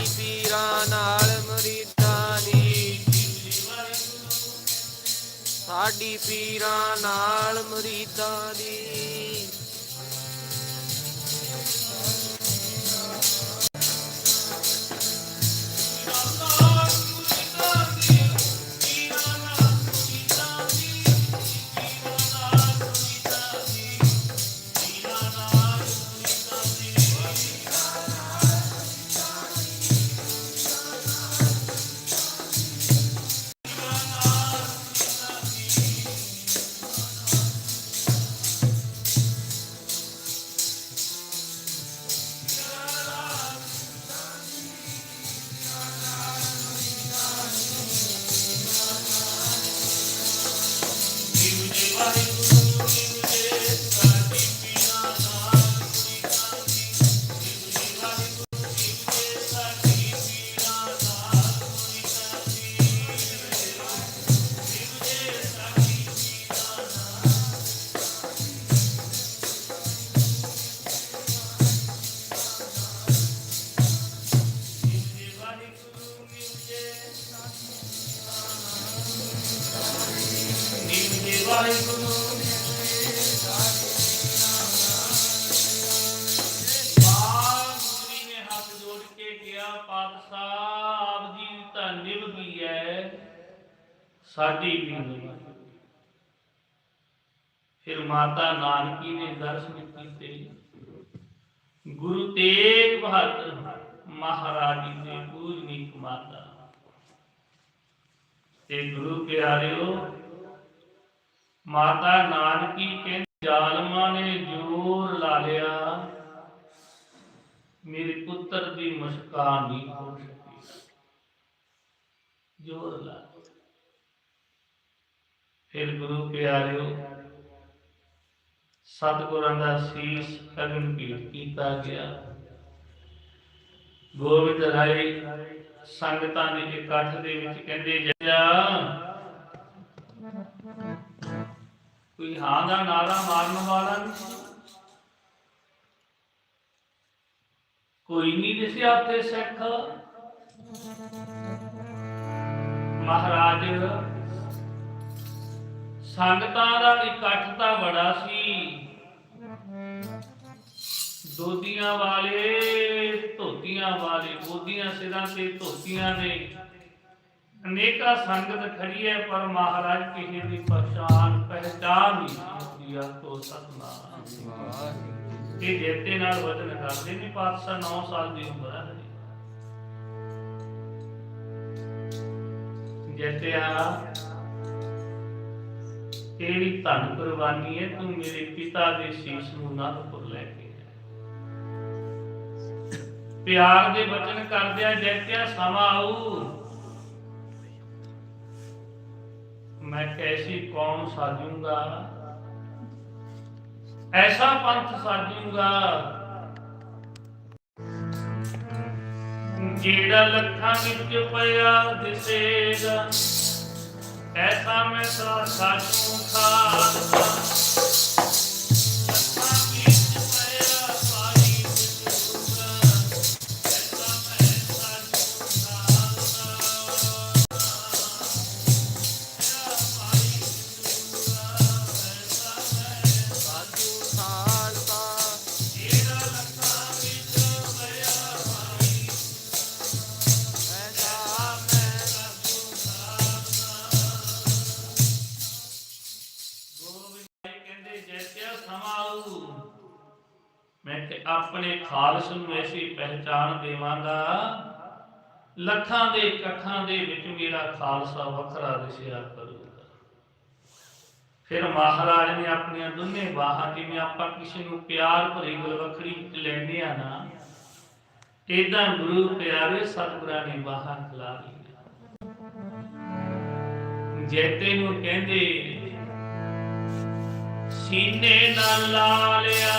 ਸਾਡੀ ਪੀਰਾਂ ਨਾਲ ਮਰੀਦਾਂ ਦੀ ਸਾਡੀ ਪੀਰਾਂ ਨਾਲ ਮਰੀਦਾਂ ਦੀ ਕਿਹਾ ਆਪ ਜੀ ਦੀ ਤਾਂ ਨਿਭ ਗਈ ਹੈ, ਸਾਡੀ ਵੀ ਨਿਭ ਫਿਰ ਮਾਤਾ ਨਾਨਕੀ ਨੇ ਦਰਸ਼ਨ ਕੀਤੇ। ਗੁਰੂ ਤੇਗ ਬਹਾਦਰ ਮਹਾਰਾਜ ਜੀ ਦੇ ਪੂਜਨੀਕ ਮਾਤਾ। ਤੇ ਗੁਰੂ ਪਿਆਰਿਓ, ਮਾਤਾ ਨਾਨਕੀ ਕਹਿੰਦੇ, ਜ਼ਾਲਮਾਂ ਨੇ ਜ਼ੋਰ ਲਾ ਲਿਆ। ਮੇਰੇ ਪੁੱਤਰ ਦੀ ਮੁਸਕਾਨ ਨਹੀਂ ਹੋ ਸਕੀ। ਜੋਰ ਲਾ। ਫਿਰ ਗੁਰੂ ਪਿਆਰਿਓ, ਸਤਿਗੁਰਾਂ ਦਾ ਸੀਸ ਅਗਨ ਭੇਟ ਕੀਤਾ ਗਿਆ। ਗੋਬਿੰਦ ਰਾਏ ਸੰਗਤਾਂ ਦੇ ਇਕੱਠ ਦੇ ਵਿੱਚ ਕਹਿੰਦੇ ਜਾ ਕੋਈ ਹਾਂ ਦਾ ਨਾਰਾ ਮਾਰਨ ਵਾਲਾ ਨਹੀਂ ਕੋਈ ਨਹੀਂ ਦਿਸਿਆ ਉੱਥੇ ਸਿੱਖ। ਮਹਾਰਾਜ, ਸੰਗਤਾਂ ਦਾ ਇਕੱਠ ਤਾਂ ਬੜਾ ਸੀ। ਦੋਦੀਆਂ ਵਾਲੇ ਧੋਤੀਆਂ ਵਾਲੇ ਗੋਦੀਆਂ ਸਿਰਾਂ ਤੇ ਧੋਤੀਆਂ ਨੇ। ਅਨੇਕਾਂ ਸੰਗਤ ਖੜੀ ਹੈ ਪਰ ਮਹਾਰਾਜ ਕਿਸੇ ਦੀ ਪਛਾਣ ਪਹਿਚਾਨ ਨਹੀਂ ਹੁੰਦੀ ਆ, ਤੋ ਸਤਨਾਮ। ਇਹ ਜੇਤੇ ਨਾਲ ਵਚਨ ਕਰਦੇ ਨੇ, ਪਾਤਸ਼ਾਹ 9 ਸਾਲ ਦੀ ਉਮਰ ਹੈ ਜੇਤਿਆ ਤੇਰੀ ਧਨ ਕੁਰਬਾਨੀ ਹੈ, ਤੂੰ ਮੇਰੇ ਪਿਤਾ ਦੇ ਸੀਸ ਨੂੰ ਨਾਨਕਪੁਰ ਲੈ ਕੇ ਪਿਆਰ ਦੇ ਵਚਨ ਕਰਦਿਆਂ ਜੇਤਿਆ ਸਮਾਂ ਆਊ। ਮੈਂ ਕੈਸੀ ਕੌਮ ਸਾਜੂਗਾ? ਐਸਾ ਪੰਥ ਸਾਜੂੰਗਾ। ਜਿਹੜਾ ਲੱਖਾਂ ਵਿੱਚ ਪਿਆ ਦਿਸੇਗਾ। ਐਸਾ ਮੈਂ ਸਾਜੂ ਖਾਲਸਾ। ਆਪਣੇ ਖਾਲਸ ਨੂੰ ਐਸੀ ਪਹਿਚਾਣ ਦੇਵਾਂਗਾ। ਲੱਖਾਂ ਦੇ ਇਕੱਠਾਂ ਦੇ ਵਿੱਚ ਮੇਰਾ ਖਾਲਸਾ ਵੱਖਰਾ ਦਿਸਿਆ ਕਰੂਗਾ। ਫਿਰ ਮਹਾਰਾਜ ਨੇ ਆਪਣੀਆਂ ਦੋਨੇ ਬਾਹਾਂ, ਜਿਵੇਂ ਆਪਾਂ ਕਿਸੇ ਨੂੰ ਪਿਆਰ ਭਰੀ ਗੁਰਬਖੜੀ ਲੈਂਦੇ ਆ ਨਾ, ਏਦਾਂ ਗੁਰੂ ਪਿਆਰੇ ਸਤਿਗੁਰਾਂ ਨੇ ਬਾਹਾਂ ਖਿਲਾ ਲਈਆਂ ਜੈਤੇ ਨੂੰ ਕਹਿੰਦੇ, ਸੀਨੇ ਨਾਲ ਲਾ ਲਿਆ।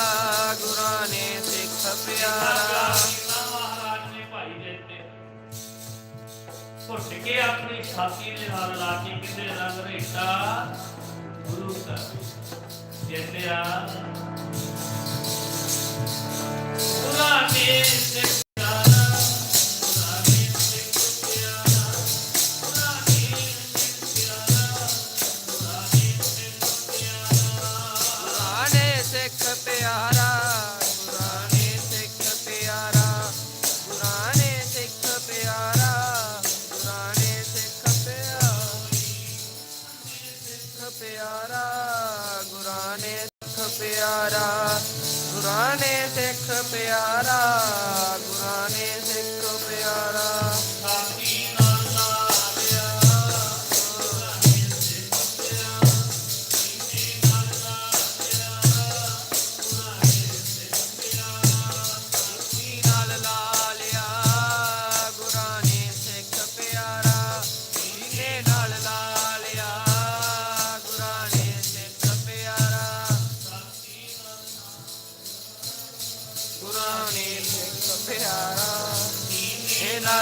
ਸਿੱਖ ਪਿਆਰਾ ਕੀਤਾ ਮਹਾਰਾਜ ਨੇ ਭਾਈ ਦਿੱਤੇ ਘੁੱਟ ਕੇ ਆਪਣੀ ਛਾਤੀ ਦੇ ਨਾਲ ਲਾ ਕੇ ਕਿਤੇ ਰੰਗ ਰੇਟਾ ਗੁਰੂ ਦਾ ਕਹਿੰਦੇ ਆ ਗੁਰਾਂ ਪਿਆਰਾ ਗੁਰਾਂ ਨੇ ਸਿੱਖ ਪਿਆਰਾ।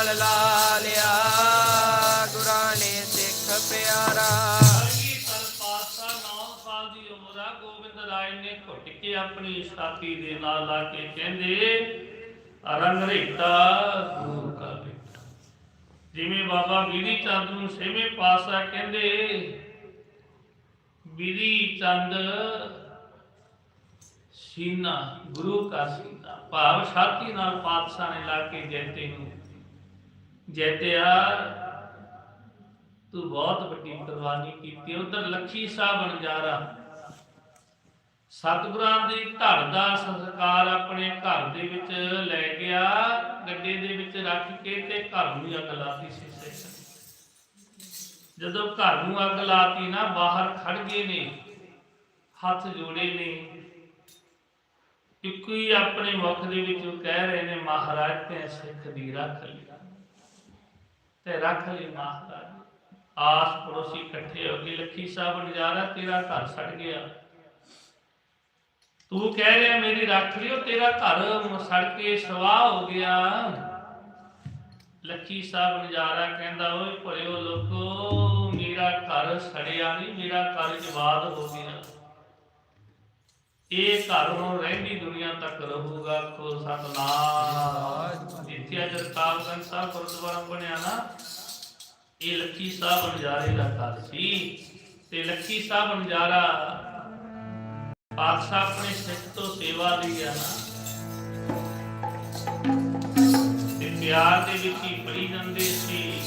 ਨਾਲ ਲਾ ਲਿਆ। ਗੁਰਾਂ ਨੇ ਸਿੱਖ ਪਿਆਰਾ ਕੇ ਆਪਣੀ ਛਾਤੀ ਦੇ ਨਾਲ ਲਾ ਕੇ ਕਹਿੰਦੇ, ਰੰਗ ਰੇਟਾ ਗੁਰੂ ਕਾ ਬੇਟਾ। ਜਿਵੇਂ ਬਾਬਾ ਬੀੜੀ ਚੰਦ ਨੂੰ ਛੇਵੇਂ ਪਾਸਾ ਕਹਿੰਦੇ ਬੀੜੀ ਚੰਦ ਸੀਨਾ, ਗੁਰੂ ਕਾ ਸੀਨਾ। ਭਾਵ ਛਾਤੀ ਨਾਲ ਪਾਤਸ਼ਾਹ ਨੇ ਲਾ ਕੇ ਜੈਤੇ ਨੂੰ ਜੈਤਿਆ ਤੂੰ ਬਹੁਤ ਵੱਡੀ ਕੁਰਬਾਨੀ ਕੀਤੀ, ਉਧਰ ਲੱਖੀ ਸਾਹਿਬ ਬਣਜਾਰਾ ਸਤਿਗੁਰਾਂ ਦੀ ਧੜ ਦਾ ਸੰਸਕਾਰ ਆਪਣੇ ਘਰ ਦੇ ਵਿੱਚ ਲੈ ਗਿਆ, ਗੱਡੇ ਦੇ ਵਿੱਚ ਰੱਖ ਕੇ ਤੇ ਘਰ ਨੂੰ ਅੱਗ ਲਾਤੀ ਸੀ ਜਦੋਂ ਘਰ ਨੂੰ ਅੱਗ ਲਾਤੀ ਨਾ, ਬਾਹਰ ਖੜ ਗਏ ਨੇ, ਹੱਥ ਜੋੜੇ ਨੇ। ਇੱਕੋ ਹੀ ਆਪਣੇ ਮੁਖ ਦੇ ਵਿੱਚੋਂ ਕਹਿ ਰਹੇ ਨੇ, ਮਹਾਰਾਜ, ਤੇ ਸਿੱਖ ਦੀ ਰੱਖ ਲਈ ਤੇ ਰੱਖ ਲਈ ਮਹਾਰਾਜ। ਆਸ ਪੜੋਸੀ ਇਕੱਠੇ ਹੋ ਗਏ, ਲੱਖੀ ਸਾਹਿਬ ਨਜ਼ਾਰਾ ਤੇਰਾ ਘਰ ਸੜ ਗਿਆ। ਤੂੰ ਕਹਿ ਰਿਹਾ, ਮੇਰੀ ਰੱਖ ਲਿਓ, ਤੇਰਾ ਘਰ ਸੜ ਕੇ ਸਵਾਹ ਹੋ ਗਿਆ। ਲੱਖੀ ਸਾਹਿਬ ਨਜ਼ਾਰਾ ਕਹਿੰਦਾ, ਓਏ ਭਲਿਓ ਲੋਕੋ, ਮੇਰਾ ਘਰ ਸੜਿਆ ਨਹੀਂ, ਮੇਰਾ ਘਰ ਜਵਾਦ ਹੋ ਗਿਆ। ਇਹ ਘਰ ਹੁਣ ਰਹਿੰਦੀ ਦੁਨੀਆ ਤੱਕ ਰਹੂਗਾ, ਕੋ ਸਤਨਾਮ। ਇੱਥੇ ਅਜਰ ਕਾਲਗੰਜ ਸਾਹਿਬ ਗੁਰਦੁਆਰਾ ਬਣਿਆ ਨਾ, ਇਹ ਲੱਖੀ ਸਾਹਿਬ ਨਜ਼ਾਰੇ ਦਾ ਘਰ ਸੀ। ਤੇ ਲੱਖੀ ਸਾਹਿਬ ਨਜ਼ਾਰਾ ਪਾਤਸ਼ਾਹ ਆਪਣੇ ਸਿੱਖ ਤੋਂ ਸੇਵਾ ਲਈ ਆ ਨਾ। ਤੇ ਪਿਆਰ ਦੇ ਵਿੱਚ ਹੀ ਪੜੀ ਜਾਂਦੇ ਸੀ।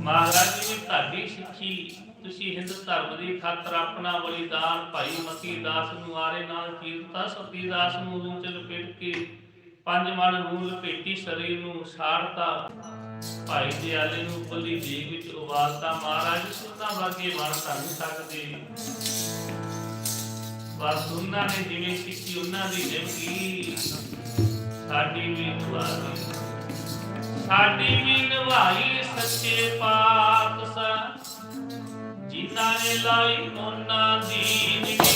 ਮਹਾਰਾਜ ਜੀ ਨੇ ਤੁਹਾਡੀ ਸਿੱਖੀ ਤੁਸੀਂ ਹਿੰਦੂ ਧਰਮ ਦੀ ਖਾਤਰ ਆਪਣਾ ਬਲੀਦਾਨ ਭਾਈ ਮਤੀ ਦਾਸ ਨੂੰ ਆਰੇ ਨਾਲ ਕੀਰਤਾ ਸਤੀ ਦਾਸ ਨੂੰ ਰੂੰ ਚ ਲਪੇਟ ਕੇ, ਪੰਜ ਮਣ ਨੂੰ ਲਪੇਟੀ ਸਰੀਰ ਨੂੰ ਸਾੜਤਾ ਭਾਈ ਦੇ ਨੂੰ ਪੱਲੀ ਦੇਗ ਵਿੱਚ ਉਬਾਲਤਾ ਮਹਾਰਾਜ ਸੁਣਨਾ ਵਰਗੇ ਬਣ ਤਾਂ ਸਕਦੇ। ਬਸ ਉਹਨਾਂ ਨੇ ਜਿਵੇਂ ਸਿੱਖੀ ਉਹਨਾਂ ਦੀ ਨਿਭੀ ਸਾਡੀ ਵੀ ਨਿਭਾਈ। ਸਾਡੀ ਵੀ ਨਿਭਾਈ ਸੱਚੇ ਪਾਤਸ਼ਾਹ। লাই মোনা দিন